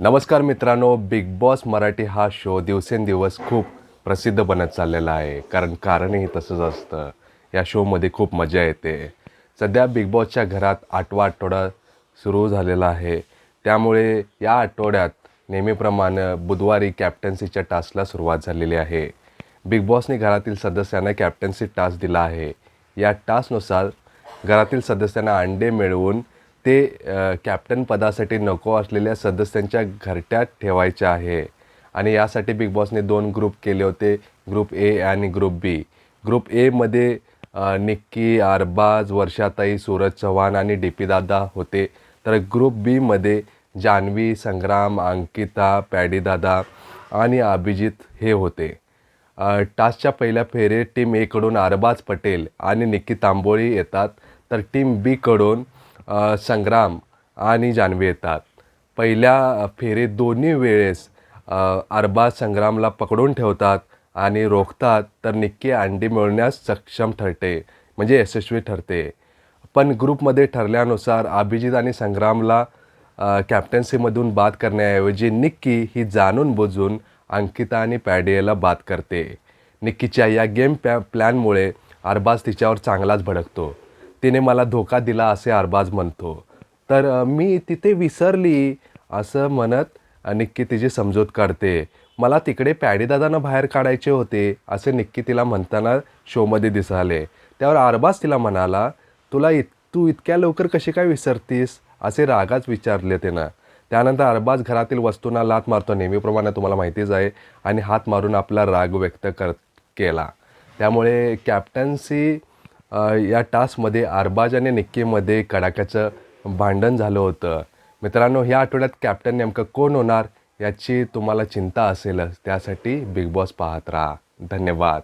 नमस्कार मित्रांनो big boss Marathi हा शो दिवसेंदिवस खूप प्रसिद्ध बनत चाललेला आहे. कारण कारणही तसंच असतं. या शोमध्ये खूप मजा येते. सध्या बिग बॉसच्या घरात आठवा आठवडा सुरू झालेला आहे. त्यामुळे या आठवड्यात नेहमीप्रमाणे बुधवारी कॅप्टन्सीच्या टास्कला सुरुवात झालेली आहे. बिग बॉसने घरातील सदस्यांना कॅप्टन्सी टास्क दिला आहे. या टास्कनुसार घरातील सदस्यांना अंडे मिळवून ते कॅप्टन पदासाठी नको असलेल्या सदस्यांच्या घरट्यात ठेवायचे आहे. आणि यासाठी बिग बॉसने दोन ग्रुप केले होते. ग्रुप ए आणि ग्रुप बी ग्रुप एमध्ये निक्की अरबाज वर्षाताई सूरज चव्हाण आणि डी पी दादा होते. तर ग्रुप बीमध्ये जान्हवी संग्राम अंकिता पॅडीदादा आणि अभिजित हे होते. टास्कच्या टासच्या पहिल्या फेरीत टीम एकडून अरबाज पटेल आणि निक्की तांबोळी येतात. तर टीम बीकडून संग्राम आणि जान्हवी येतात. पहिल्या फेरीत दोन्ही वेळेस अरबाज संग्रामला पकडून ठेवतात आणि रोखतात तर निक्की अंडी मिळवण्यास सक्षम ठरते म्हणजे यशस्वी ठरते. पण ग्रुपमध्ये ठरल्यानुसार अभिजित आणि संग्रामला कॅप्टन्सीमधून बाद करण्याऐवजी निक्की ही जाणून बुजून अंकिता आणि पॅडियाला बाद करते. निक्कीच्या या गेम पॅ प्लॅनमुळे अरबाज तिच्यावर चांगलाच भडकतो. तिने मला धोका दिला असे अरबाज म्हणतो. तर मी तिथे विसरली असं म्हणत निक्की तिची समजूत काढते. मला तिकडे पॅडीदादांना बाहेर काढायचे होते असे निक्की तिला म्हणताना शोमध्ये दिसाले. त्यावर अरबाज तिला म्हणाला तुला इत तू इतक्या लवकर कशी काय विसरतीस? असे रागाच विचारले तिनं. त्यानंतर अरबाज घरातील वस्तूंना लात मारतो. नेहमीप्रमाणे तुम्हाला माहितीच आहे आणि हात मारून आपला राग व्यक्त कर केला. त्यामुळे कॅप्टन्सी या टास्कमध्ये अरबाज आणि निक्कीमध्ये कडाक्याचं भांडण झालं होतं. मित्रांनो ह्या आठवड्यात कॅप्टन नेमकं कोण होणार याची तुम्हाला चिंता असेलच. त्यासाठी बिग बॉस पाहत राहा. धन्यवाद.